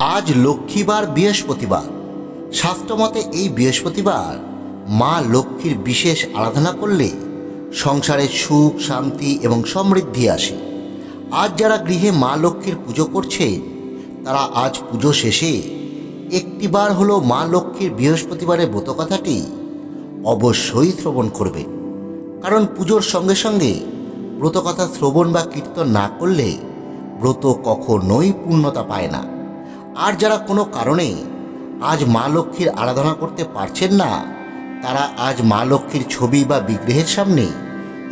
আজ লক্ষ্মীবার বৃহস্পতিবার। শাস্ত্রমতে এই বৃহস্পতিবার মা লক্ষ্মীর বিশেষ আরাধনা করলে সংসারে সুখ, শান্তি এবং সমৃদ্ধি আসে। আজ যারা গৃহে মা লক্ষ্মীর পুজো করছে, তারা আজ পুজো শেষে একটিবার হলো মা লক্ষ্মীর বৃহস্পতিবারের ব্রতকথাটি অবশ্যই শ্রবণ করবে। কারণ পুজোর সঙ্গে সঙ্গে ব্রতকথা শ্রবণ বা কীর্তন না করলে ব্রত কখনোই পূর্ণতা পায় না। আর যারা কোনো কারণে আজ মা লক্ষ্মীর আরাধনা করতে পারছেন না, তারা আজ মা লক্ষ্মীর ছবি বা বিগ্রহের সামনে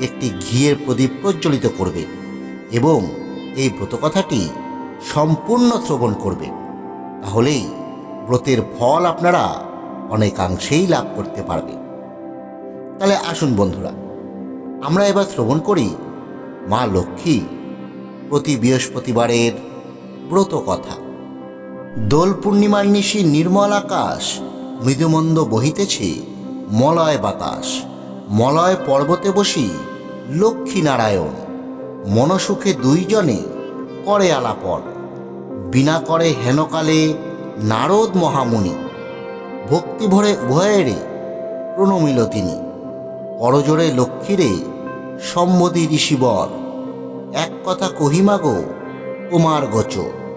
একটি ঘিয়ের প্রদীপ প্রজ্বলিত করবে এবং এই ব্রতকথাটি সম্পূর্ণ শ্রবণ করবে। তাহলেই ব্রতের ফল আপনারা অনেকাংশেই লাভ করতে পারবে। তাহলে আসুন বন্ধুরা, আমরা এবার শ্রবণ করি মা লক্ষ্মী প্রতি বৃহস্পতিবারের ব্রত কথা দোল পূর্ণিমার নিশি নির্মল আকাশ, মৃদুমন্দ বহিতেছে মলয় বাতাস। মলয় পর্বতে বসি লক্ষ্মী নারায়ণ। মনসুখে দুইজনে করে আলাপন। বিনা করে হেনকালে নারদ মহামুনি। ভক্তি ভরে উভয়েরে প্রণমিল তিনি। করজোরে লক্ষ্মীরে সম্মতি ঋষিবর। এক কথা কহিমাগো কুমার গোচর।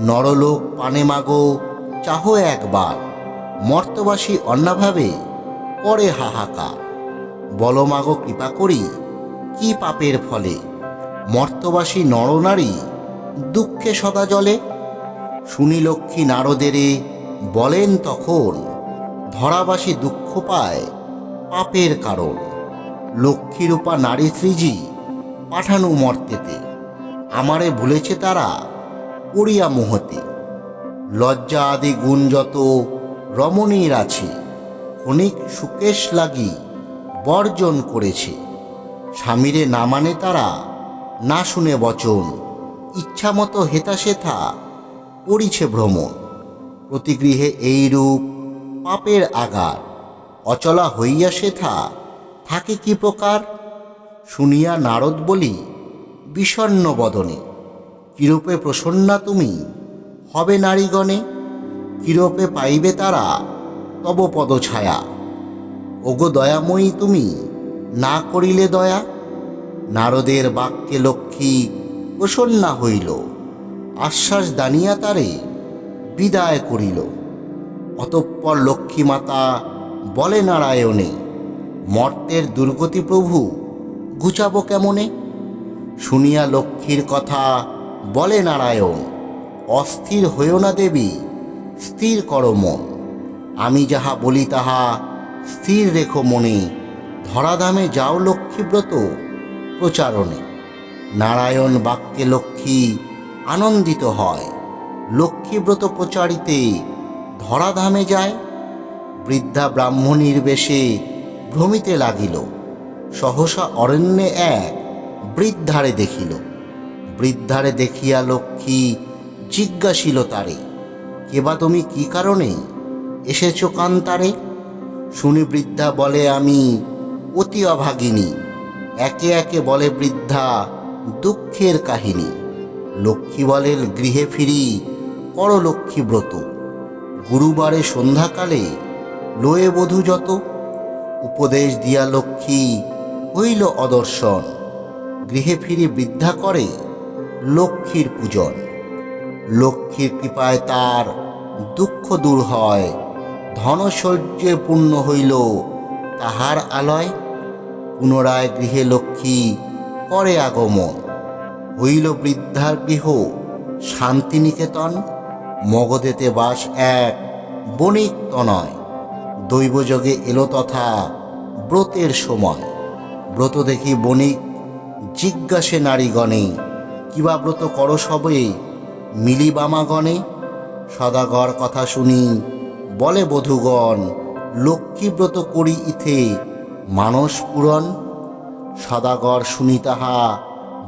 নরলোক পানে মাগো, চাহ একবার। মর্তবাসী অন্নাভাবে করে হাহাকার। বল মাগো, কৃপা করি, কি পাপের ফলে? মর্তবাসী নরনারী দুঃখে সদা জলে শুনি লক্ষ্মী নারদেরে বলেন তখন, ধরাবাসী দুঃখ পায় পাপের কারণ। লক্ষ্মীরূপা নারী শ্রীজি পাঠানো মর্তেতে। আমারে ভুলেছে তারা পড়িয়া মোহতে। লজ্জা আদি গুণ যত রমণীর আছে, ক্ষণিক সুকেশ লাগি বর্জন করেছে। স্বামীরে না মানে তারা, না শুনে বচন, ইচ্ছামতো হেতা সেথা করিছে ভ্রমণ। প্রতিগৃহে এই রূপ পাপের আগার, অচলা হইয়া সেথা থাকে কি প্রকার? শুনিয়া নারদ বলি বিষণ্ন বদনে। কিরূপে প্রসন্না তুমি? হবে নারীগণে। কিরূপে পাইবে তারা? তব পদছায়া। ওগো দয়াময়ী তুমি, না করিলে দয়া? নারদের বাক্যে লক্ষ্মী প্রসন্না হইল। আশ্বাস দানিয়া তারে বিদায় করিল। অতঃপর লক্ষ্মী মাতা বলে, নারায়ণে, মর্তের দুর্গতি প্রভু গুচাব কেমনে? শুনিয়া লক্ষ্মীর কথা বলে নারায়ণ, অস্থির হইও না দেবী, স্থির করো মন। আমি যাহা বলি তাহা স্থির রেখো মনে, ধরাধামে যাও লক্ষ্মীব্রত প্রচারণে। নারায়ণ বাক্যে লক্ষ্মী আনন্দিত হয়, লক্ষ্মীব্রত প্রচারিতে ধরাধামে যায়। বৃদ্ধা ব্রাহ্মণীর বেশে ভ্রমিতে লাগিল, সহসা অরণ্যে এক বৃদ্ধারে দেখিল। বৃদ্ধারে দেখিয়া লক্ষ্মী জিজ্ঞাসিল তারে কেবা তুমি? কি কারণে? এসেছ কান্তারে শুনি বৃদ্ধা বলে, আমি অতি অভাগিনী। একে একে বলে বৃদ্ধা, দুঃখের কাহিনী। লক্ষ্মী বলেন গৃহে ফিরি, কর লক্ষ্মী ব্রত। গুরুবারে সন্ধ্যাকালে লয়ে বধূ যত। উপদেশ দিয়া লক্ষ্মী হইল অদর্শন। গৃহে ফিরি বৃদ্ধা করে লক্ষ্মীর পূজন লক্ষ্মীর কৃপায় তার দুঃখ দূর হয় ধনশৈর্যে পূর্ণ হইল তাহার আলয়। পুনরায় গৃহে লক্ষ্মী করে আগমন। হইল বৃদ্ধার গৃহ, শান্তিনিকেতন। মগধেতে বাস এক বণিক তনয়। দৈবযোগে এলো তথা ব্রতের সময়। ব্রত দেখি বণিক জিজ্ঞাসে নারীগণে কিবা ব্রত কর সবে মিলিবামাগণে সদাগর কথা শুনি, বলে বধূগণ, লক্ষ্মীব্রত করি ইথে, মানস পূরণ। সদাগর শুনি তাহা,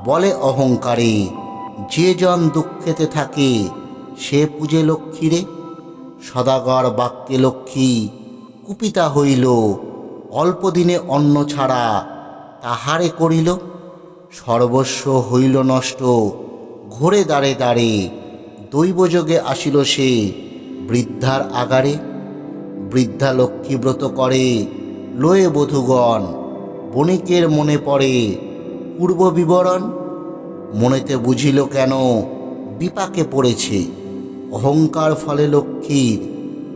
বলে অহংকারে, যে জন দুঃখেতে থাকে, সে পূজে লক্ষ্মীরে সদাগর বাক্যে লক্ষ্মী, কুপিতা হইল অল্প দিনে অন্ন ছাড়া তাহারে করিল। সর্বস্ব হইল নষ্ট। ঘোরে দাঁড়ে দাঁড়ে দৈবযোগে আসিল সে বৃদ্ধার আগারে। বৃদ্ধা লক্ষ্মী ব্রত করে, লয়ে বধূগণ বণিকের মনে পড়ে পূর্ব বিবরণ মনেতে বুঝিল কেন বিপাকে পড়েছে, অহংকার ফলে লক্ষ্মীর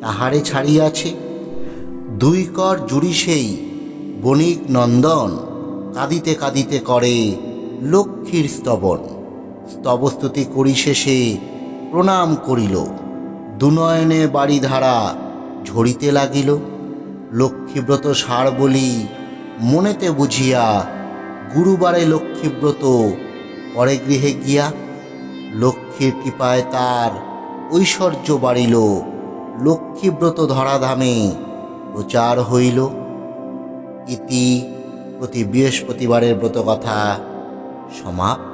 তাহারে ছাড়িয়াছে। দুই কর জুড়ি সেই বণিক নন্দন কাঁদিতে কাঁদিতে করে লক্ষ্মীর স্তবন। স্তবস্তুতি করি শেষে প্রণাম করিল। দুনয়নে বাড়ি ধারা ঝরিতে লাগিল। লক্ষ্মীব্রত সার বলি মনেতে বুঝিয়া গুরুবারে লক্ষ্মীব্রত পরে গৃহে গিয়া লক্ষ্মীর কৃপায় তার ঐশ্বর্য বাড়িল। লক্ষ্মীব্রত ধরাধামে প্রচার হইল। ইতি প্রতি বৃহস্পতিবারের ব্রতকথা সমাপ্ত।